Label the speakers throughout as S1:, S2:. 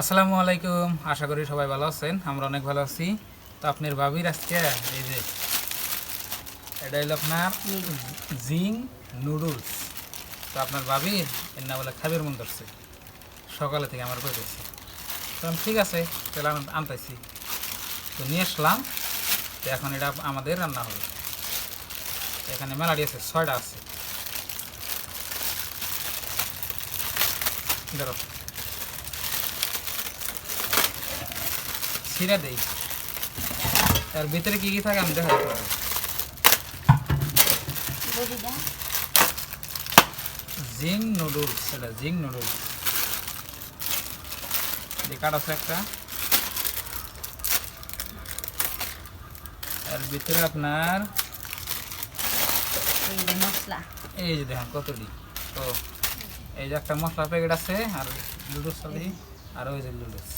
S1: আসসালামু আলাইকুম। আশা করি সবাই ভালো আছেন। আমরা অনেক ভালো আছি। তো আপনার ভাবির আজকে এই যে, এটা হলো আপনার জিং নুডলস। তো আপনার ভাবির এর না বলে খাবির মন ধরছে সকালে থেকে আমার কই দিচ্ছে তো ঠিক আছে, তাহলে আনতেছি। তো নিয়ে আসলাম। তো এখন এটা আমাদের রান্না হবে। এখানে মেলাডি আছে, ছয়টা আছে। ধরো। ছিঁড়ে দেই। তার ভিতরে কি কি থাকে আমি দেখা জিং নুডলস সেটা জিং নুডলস। দেখার আছে একটা। এর ভিতরে আপনার
S2: এই যে
S1: দেখেন কতটি তো এই যে একটা মশলা প্যাকেট আছে আর লুডুস আর ওই যে লুডুস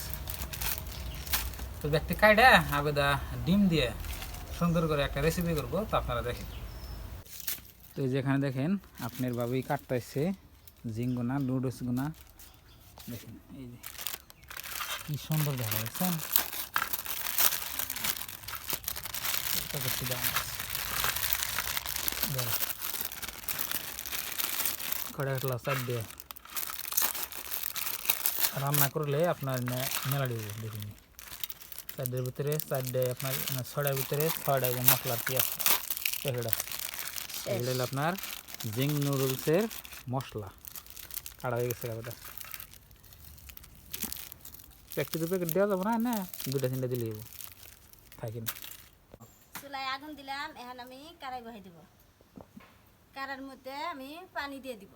S1: তো ব্যক্তি কাইডা আবেদা ডিম দিয়ে সুন্দর করে একটা রেসিপি করব, তো আপনারা দেখেন। তো এই যেখানে দেখেন, আপনার বাবুই কাটতেছে জিঙ্গুনা লুডুস গুনা। দেখেন, এই যে কি সুন্দর দেখা যাচ্ছে করছি দাম সাইড দিয়ে রান্না করলে আপনার মেলা দিব দেখুন। সাইডের ভিতরে সাইডে আপনার মানে ছড়ার ভিতরে ছয়টা যে মশলার কি আছে। প্যাকেট আছে এগুলো হলো আপনার জিং নুডলসের মশলা। কাটা হয়ে গেছে কাটা একটু দু প্যাকেট দেওয়া যাব না? না দুটা তিনটা দিলে যাব থাকি না।
S2: চুলায় আগুন দিলাম, এখন আমি কারাই বহাই দিব। কারার মধ্যে আমি পানি দিয়ে দিব।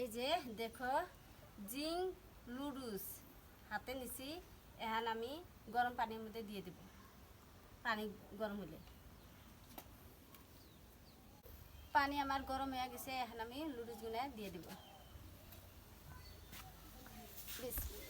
S2: এই যে দেখো, জিং লুডুস। হাতে নিছি এখন আমি গরম পানির মধ্যে দিয়ে দেব। পানি গরম হলে পানি আমার গরম হয়ে গেছে এখন আমি লুডুসগুলা দিয়ে দিব। বিসমিল্লাহ।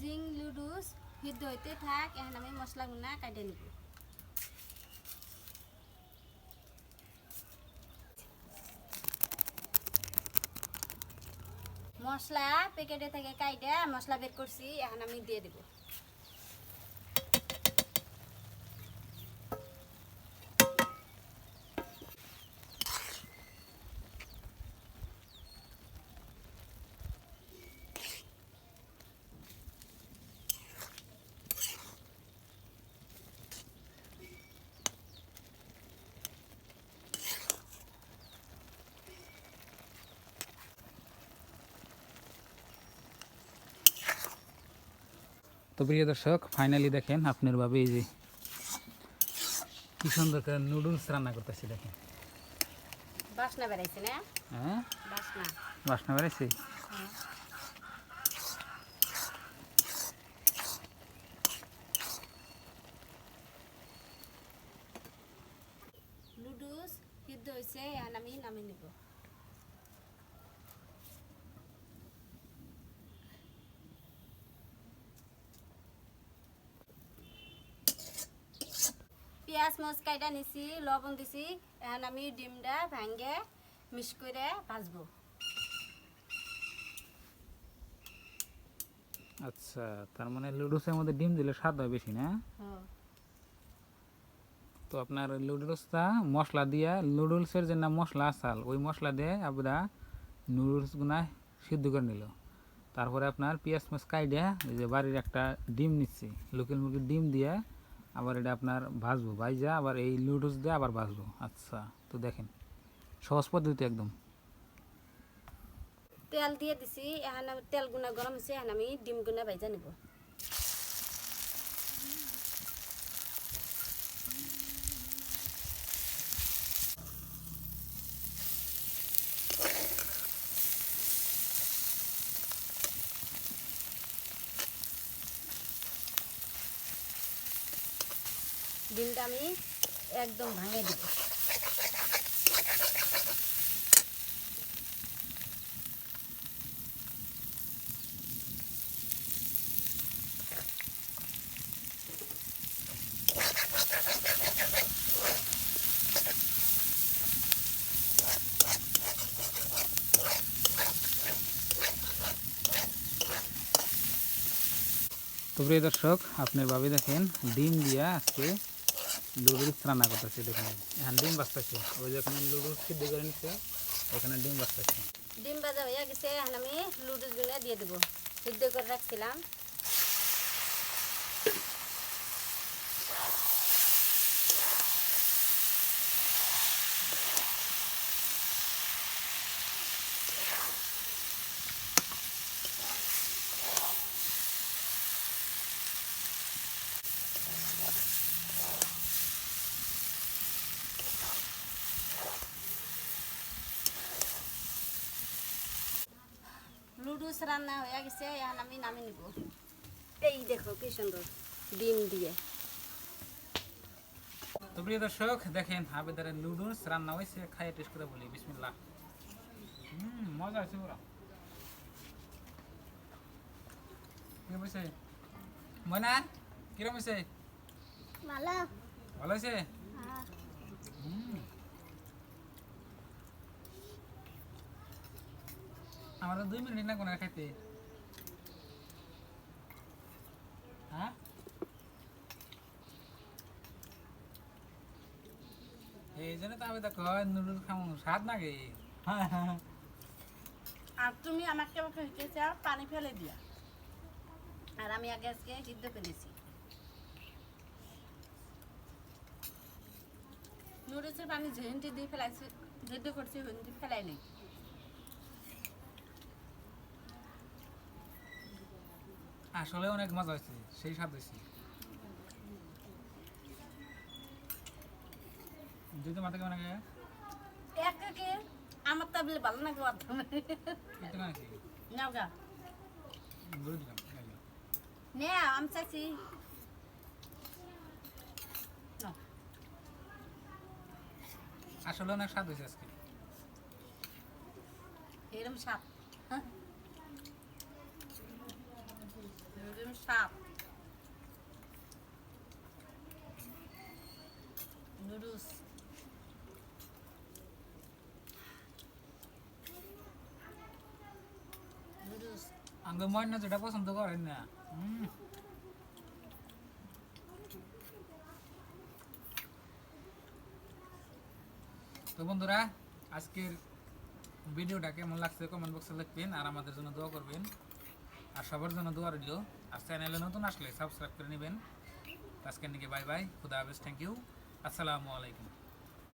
S2: জিং লুডুস সিদ্ধ হইতে থাক, এখন আমি মশলাগুলা কাটে নিব। মশলা প্যাকেটে থেকে কাইটে মশলা বের করছি, এখন আমি দিয়ে দেব।
S1: তো প্রিয় দর্শক ফাইনালি দেখেন আপনার ভাবে এই যে কি সুন্দর করে নুডলস রান্না করতেছি দেখেন।
S2: বাসনা বেড়াইছে না?
S1: হ্যাঁ?
S2: বাসনা।
S1: বাসনা বেড়েছে
S2: লুডুস সিদ্ধ হয়েছে এখন আমি নামিয়ে নিব পেঁয়াজ মচ কাইটা নিছি লবণ দিছি এখন আমি ডিমটা ভাঙ্গে মিক্স করে ভাজবো।
S1: আচ্ছা তার মানে লুডুসের মধ্যে ডিম দিলে স্বাদ হয় বেশি না?
S2: হ্যাঁ।
S1: তো আপনার লুডলসটা মশলা দিয়ে লুডলসের যে না মশলা আসাল ওই মশলা দিয়ে আমরা নুডলসগুলা সিদ্ধ করে নিল। তারপরে আপনার পেঁয়াজ মাছ কাইডে এই যে বাড়ির একটা ডিম নিচ্ছি লোকাল মুরগির ডিম দিয়ে আবার এটা আপনার ভাজবো। ভাইজা আবার এই লুডুস দিয়ে আবার ভাজবো। আচ্ছা তো দেখেন, সহজ পদ্ধতি একদম।
S2: তেল দিয়ে দিছি, এখন তেল গুনা গরম হয়েছে, এখন আমি ডিম গুনা ভাইজা নিব। ডিমটা আমি একদম ভাঙে দিব।
S1: তো প্রিয় দর্শক আপনার ভাবি দেখেন ডিম দিয়া আজকে লুডুস রান্না করতেছে দেখেন এখন ডিম বাঁচতেছে। ওই যেখানে লুডুর সিদ্ধ করে নিচ্ছে এখানে ডিম বাঁচতেছে।
S2: ডিম বাজা হয়ে গেছে, এখন আমি লুডুসগুলো দিয়ে দেবো। সিদ্ধ করে রাখছিলাম। লুডুস রান্না হয়ে গেছে এখন আমি নামিয়ে নিব। এই দেখো কি সুন্দর ডিম দিয়ে।
S1: তো প্রিয় দর্শক দেখেন আবেদারের লুডুস রান্না হয়েছে খাইয়ে টেস্ট করে বলি বিসমিল্লাহ। হুম মজা আছে পুরো। কিরম হয়েছে? ময়না কিরম হয়েছে?
S2: ভালো।
S1: ভালো হয়েছে হুম। আমার দুই মিনিট না কোনো খাইতে? হ্যাঁ? এই জন্য তো আমি দেখো নুডল খামু স্বাদ নাকি? হ্যাঁ হ্যাঁ
S3: আর তুমি আমাকে হিকে চাও পানি ফেলে দিয়া।
S2: আর আমি আগে আজকে সিদ্ধ করেছি
S3: নুডলসের পানি ঝেন্টি দিয়ে ফেলাইছি সিদ্ধ করছি হিন্দি ফেলাই নেই।
S1: আসলে অনেক মজা হয়েছে সেই স্বাদ হয়েছে। যদি মাথা কেমন লাগে
S3: এক একে আমার তাবলে ভালো নাকি অর্থ
S1: একটু নাকি
S3: নাও গা।
S1: বলে দিলাম
S3: নে আমি চাইছি।
S1: আসলে অনেক স্বাদ হয়েছে আজকে।
S3: এরম সাপ এরম সাপ নুডলস নুডলস
S1: আঙ্গ ময়না যেটা পছন্দ করেন না। তো বন্ধুরা, আজকের ভিডিওটা কেমন লাগছে কমেন্ট বক্সে লিখবেন আর আমাদের জন্য দোয়া করবেন। আর সবার জন্য দোয়া রইল। আর চ্যানেলে নতুন আসলে সাবস্ক্রাইব করে নেবেন। আজকের দিকে বাই বাই, খুদা হাফেজ থ্যাংক ইউ আসসালামু আলাইকুম।